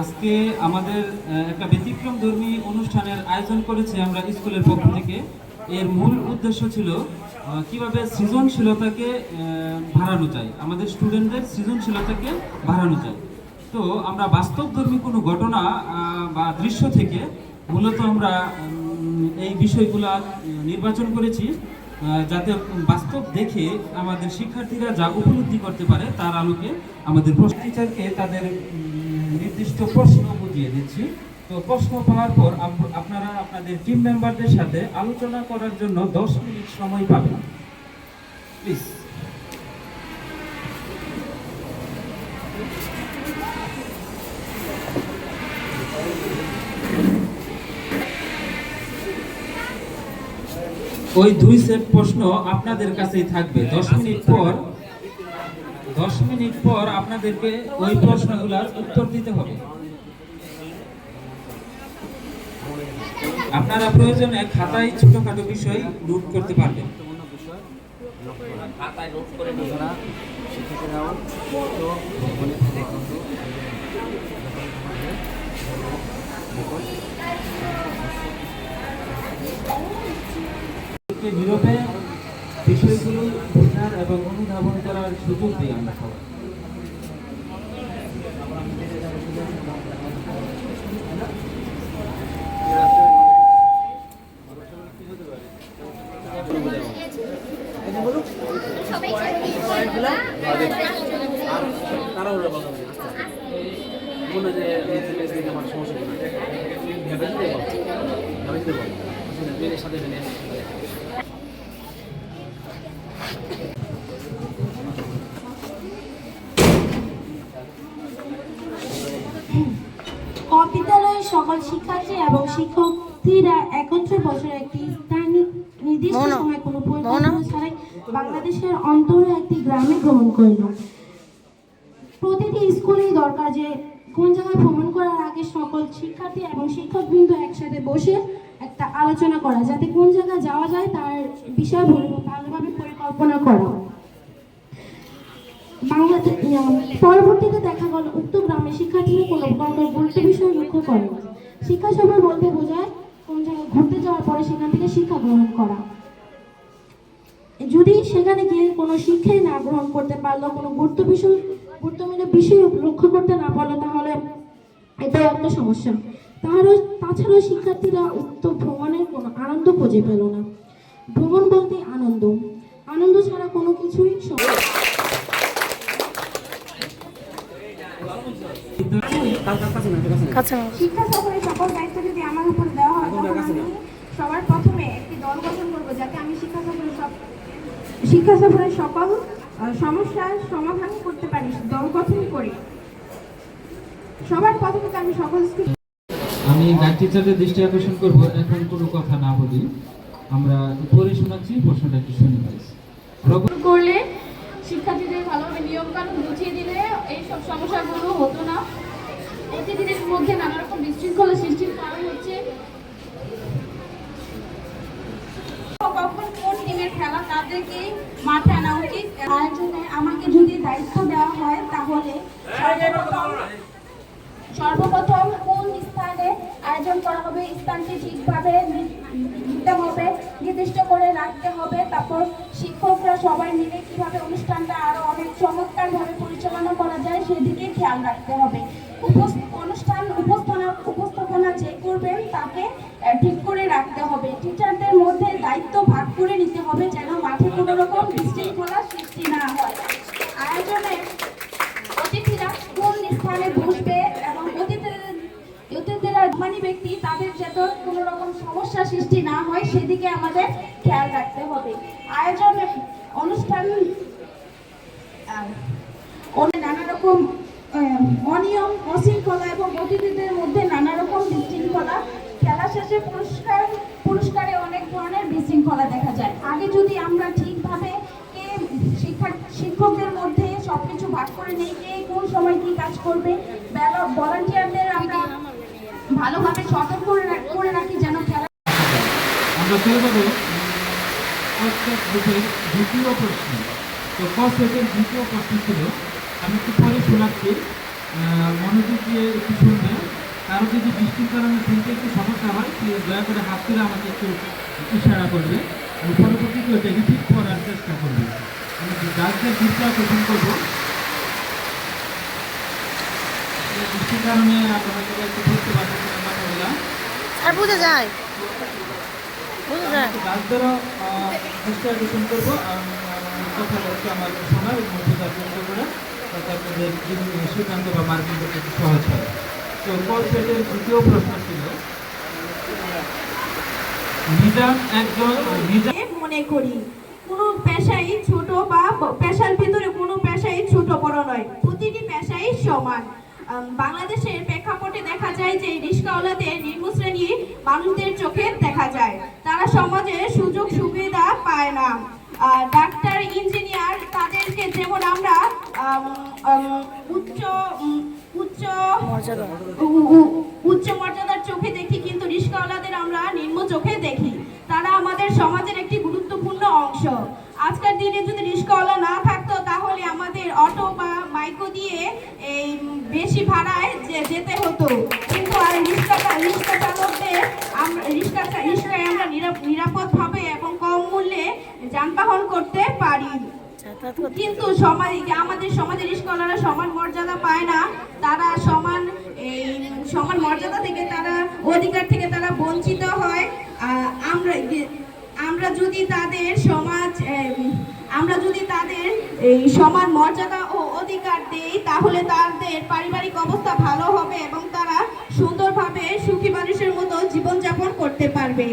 আজকে আমাদের একটা ব্যতিক্রম ধর্মী অনুষ্ঠানের আয়োজন করেছি আমরা স্কুলের পক্ষ থেকে। এর মূল উদ্দেশ্য ছিল কীভাবে সৃজনশীলতাকে বাড়ানো যায়। আমাদের স্টুডেন্টদের সৃজনশীলতাকে বাড়ানো যায়। তো আমরা বাস্তবধর্মী কোনো ঘটনা বা দৃশ্য থেকে মূলত আমরা এই বিষয়গুলা নির্বাচন করেছি। যাতে বাস্তব দেখে আমাদের শিক্ষার্থীরা যা উপলব্ধি করতে পারে তার আলোকে আমাদের টিচারকে তাদের নির্দিষ্ট প্রশ্ন বুঝিয়ে দিচ্ছি। তো প্রশ্ন পাওয়ার পর আপ- আপনারা আপনাদের টিম মেম্বারদের সাথে আলোচনা করার জন্য দশ মিনিট সময় পাবেন। প্লিজ ওই দুই সেট প্রশ্ন আপনাদের কাছেই থাকবে। দশ মিনিট পর দশ মিনিট পর আপনাদেরকে ওই প্রশ্নগুলোর উত্তর দিতে হবে। আপনারা প্রয়োজনে খাতায় ছোটখাটো বিষয় নোট করতে পারবেন। খাতায় নোট করে নিয়ে তারা শিক্ষকেরাও তো ভ্রমণে থেকে কিন্তু কে নীরবে বিষয়গুলো বোঝার এবং অনুধাবন করার সুযোগ দিই আমরা সবাই মনে যে আমার সমস্যা মেনে বিদ্যালয়ের সকল শিক্ষার্থী এবং শিক্ষার্থীরা একত্রে বছরে একটি নির্দিষ্ট সময় কোনো পরিকল্পনা ছাড়াই বাংলাদেশের অন্তরে একটি গ্রামে ভ্রমণ করিল। প্রতিটি স্কুলেই দরকার যে কোন জায়গায় ভ্রমণ করার আগে সকল শিক্ষার্থী এবং শিক্ষকবৃন্দ একসাথে বসে একটা আলোচনা করা যাতে কোন জায়গায় যাওয়া যায় তার বিষয়ে ভালোভাবে পরিকল্পনা করা। বাংলাদেশ পরবর্তীতে দেখা গেল উক্ত গ্রামে শিক্ষার্থীরা কোনো প্রকার গুরুত্ব বিষয় লক্ষ্য করে শিক্ষা সফর বলতে বোঝায় কোন জায়গায় ঘুরতে যাওয়ার পরে সেখান থেকে শিক্ষা গ্রহণ করা। যদি সেখানে গিয়ে কোনো শিক্ষাই না গ্রহণ করতে পারল, কোনো গুরুত্ব বিষয়, গুরুত্বপূর্ণ বিষয় লক্ষ্য করতে না পারল, তাহলে এটাও একটা সমস্যা। তাহলে তাছাড়াও শিক্ষার্থীরা উক্ত ভ্রমণের কোনো আনন্দ খুঁজে পেল না। ভ্রমণ বলতে আনন্দ। আনন্দ ছাড়া কোনো কিছুই। শিক্ষা সফরের সকল দায়িত্ব যদি আমার উপর দেওয়া হয় তখন আমি সবার প্রথমে একটি দল গঠন করব যাতে আমি শিক্ষা সফরের সব শিক্ষা সফরের সকল সমস্যার সমাধান করতে পারি দল গঠন করি। সবার প্রথমে আমি সকল স্কুল আমি গাইড দৃষ্টি আকর্ষণ করব এখন কোনো কথা না বলি। আমরা পরে শোনাচ্ছি প্রশ্নটা একটু শুনে রব- করলে শিক্ষার্থীদের ভালোভাবে নিয়ম কানুন বুঝিয়ে দিলে এইসব সমস্যাগুলো হতো না অতিথিদের মধ্যে নানা রকম বিশৃঙ্খলা সৃষ্টির কারণ হচ্ছে কখন কোন টিমের খেলা তাদেরকে মাঠে আনা আয়োজনে আমাকে যদি দায়িত্ব দেওয়া হয় তাহলে সর্বপ্রথম কোন স্থানে আয়োজন করা হবে, স্থানটি ঠিকভাবে দিতে হবে, নির্দিষ্ট করে রাখতে হবে, তারপর শিক্ষকরা সবাই মিলে কীভাবে অনুষ্ঠানটা আরও অনেক চমৎকারভাবে পরিচালনা করা যায় সেদিকে খেয়াল রাখতে হবে। তাকে ঠিক করে রাখতে হবে। টিচারদের মধ্যে দায়িত্ব ভাগ করে নিতে হবে যেন মাঠে কোনো রকম বিশৃঙ্খলা সৃষ্টি না হয়। আয়োজনে অতিথিরা কোন স্থানে বসবে এবং অতিথিদের অতিথিরা ধনী ব্যক্তি, তাদের যাতে কোনো রকম সমস্যা সৃষ্টি না হয়, সেদিকে আমাদের খেয়াল রাখতে হবে। আয়োজনে অনুষ্ঠান নানা রকম অনিয়ম, অশৃঙ্খলা এবং অতিথিদের মধ্যে শেষে পুরস্কার, পুরস্কারে অনেক ধরনের বিশৃঙ্খলা দেখা যায়। আগে যদি আমরা ঠিকভাবে কে শিক্ষা শিক্ষকদের মধ্যে সবকিছু ভাগ করে নেই, কে কোন সময় কি কাজ করবে ভলান্টিয়ারদের আমরা ভালোভাবে সতর্ক করে রাখ- যেন খেলা দ্বিতীয় প্রশ্ন, তো সেটের দ্বিতীয় প্রশ্ন ছিল, আমি একটু পরে শোনাচ্ছি মনোযোগ দিয়ে একটু শুনবে কারও যদি বৃষ্টির কারণে শুনতে একটু সমস্যা হয় প্লিজ দয়া করে হাত তুলে আমাকে একটু ইশারা করবে আমি পরবর্তীতে ওটা রিপিট করার চেষ্টা করবে। আমি ডাক্তার দিকটা প্রথম করব। বৃষ্টির কারণে আপনারা একটু বুঝতে পারছেন না কথাগুলা আর বুঝে যায়। বুঝে যায়। ডাক্তারও চেষ্টা আকর্ষণ করব আমার শোনার এবং যাতে আপনাদের সিদ্ধান্ত বা মার্কিং করতে সহজ হয়। মনে করি কোনো পেশাই ছোট বা পেশার ভিতরে কোনো পেশাই ছোট বড় নয় প্রতিটি পেশাই সমান। বাংলাদেশের প্রেক্ষাপটে দেখা যায় যে রিস্কাওয়ালাদের নিম্ন শ্রেণি মানুষদের চোখে দেখা যায়। তারা সমাজে সুযোগ সুবিধা পায় না। ডাক্তার ইঞ্জিনিয়ার তাদেরকে যেমন আমরা আম, আম, উচ্চ উচ্চ উচ্চ মর্যাদার চোখে দেখি কিন্তু রিস্কাওয়ালাদের আমরা নিম্ন চোখে দেখি। তারা আমাদের সমাজের একটি গুরুত্বপূর্ণ অংশ। আজকের দিনে যদি রিস্কাওয়ালা না থাকতো তাহলে আমাদের অটো বা মাইক্রো দিয়ে এই বেশি ভাড়ায় যে যেতে হতো। কিন্তু আর রিক্সা রিক্সা চালকদের আমরা রিক্সা রিক্সায় আমরা নিরাপ- নিরাপদভাবে এবং কম মূল্যে যানবাহন করতে কিন্তু সমাজ আমাদের সমাজের স্কলাররা সমান মর্যাদা পায় না, তারা সমান এই সমান মর্যাদা থেকে তারা অধিকার থেকে তারা বঞ্চিত হয়। আমরা আমরা যদি তাদের সমাজ আমরা যদি তাদের এই সমান মর্যাদা ও অধিকার দেই, তাহলে তাদের পারিবারিক অবস্থা ভালো হবে এবং তারা সুন্দরভাবে সুখী মানুষের মতো জীবনযাপন করতে পারবে।